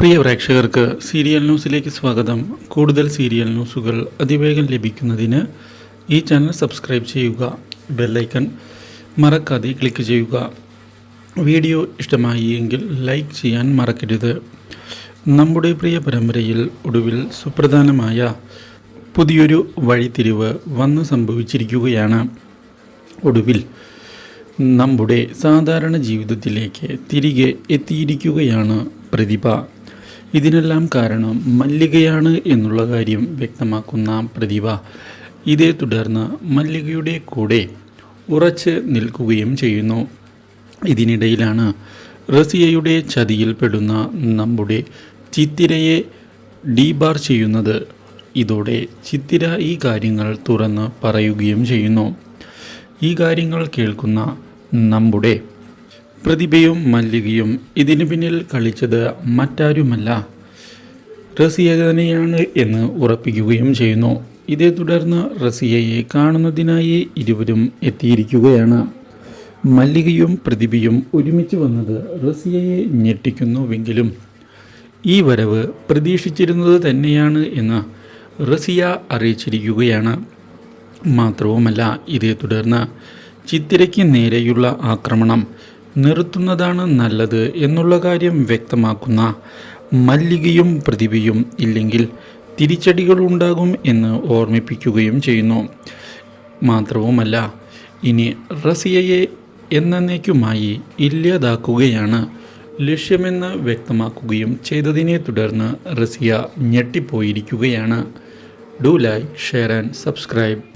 പ്രിയ പ്രേക്ഷകർക്ക് സീരിയൽ ന്യൂസിലേക്ക് സ്വാഗതം. കൂടുതൽ സീരിയൽ ന്യൂസുകൾ അതിവേഗം ലഭിക്കുന്നതിന് ഈ ചാനൽ സബ്സ്ക്രൈബ് ചെയ്യുക ബെല്ലൈക്കൺ മറക്കാതെ ക്ലിക്ക് ചെയ്യുക. വീഡിയോ ഇഷ്ടമായി എങ്കിൽ ലൈക്ക് ചെയ്യാൻ മറക്കരുത്. നമ്മുടെ പ്രിയ പരമ്പരയിൽ ഒടുവിൽ സുപ്രധാനമായ പുതിയൊരു വഴിത്തിരിവ് വന്ന് സംഭവിച്ചിരിക്കുകയാണ്. ഒടുവിൽ നമ്മുടെ സാധാരണ ജീവിതത്തിലേക്ക് തിരികെ എത്തിയിരിക്കുകയാണ് പ്രതിഭ. ഇതിനെല്ലാം കാരണം മല്ലികയാണ് എന്നുള്ള കാര്യം വ്യക്തമാക്കുന്ന പ്രതിഭ. ഇതേ തുടർന്ന് മല്ലികയുടെ കൂടെ ഉറച്ച് നിൽക്കുകയും ചെയ്യുന്നു. ഇതിനിടയിലാണ് റസിയയുടെ ചതിയിൽപ്പെടുന്ന നമ്മുടെ ചിത്തിരയെ ഡീബാർ ചെയ്യുന്നത്. ഇതോടെ ചിത്തിര ഈ കാര്യങ്ങൾ തുറന്ന് പറയുകയും ചെയ്യുന്നു. ഈ കാര്യങ്ങൾ കേൾക്കുന്ന നമ്മുടെ പ്രതിഭയും മല്ലികയും ഇതിനു പിന്നിൽ കളിച്ചത് മറ്റാരുമല്ല. റസിയ തന്നെയാണ് എന്ന് ഉറപ്പിക്കുകയും ചെയ്യുന്നു. ഇതേ തുടർന്ന് റസിയയെ കാണുന്നതിനായി ഇരുവരും എത്തിയിരിക്കുകയാണ്. മല്ലികയും പ്രതിഭയും ഒരുമിച്ച് വന്നത് റസിയയെ ഞെട്ടിക്കുന്നുവെങ്കിലും ഈ വരവ് പ്രതീക്ഷിച്ചിരുന്നത് തന്നെയാണ് എന്ന് റസിയ അറിയിച്ചിരിക്കുകയാണ്. മാത്രവുമല്ല ഇതേ തുടർന്ന് ചിത്തിരയ്ക്ക് നേരെയുള്ള ആക്രമണം നിർത്തുന്നതാണ് നല്ലത് എന്നുള്ള കാര്യം വ്യക്തമാക്കുന്ന മല്ലികയും പ്രതിഭയും ഇല്ലെങ്കിൽ തിരിച്ചടികൾ ഉണ്ടാകും എന്ന് ഓർമ്മിപ്പിക്കുകയും ചെയ്യുന്നു. മാത്രവുമല്ല ഇനി റസിയയെ എന്നേക്കുമായി ഇല്ലാതാക്കുകയാണ്. ലക്ഷ്യമെന്ന് വ്യക്തമാക്കുകയും ചെയ്തതിനെ തുടർന്ന് Raziya ഞെട്ടിപ്പോയിരിക്കുകയാണ്. Do like share and subscribe.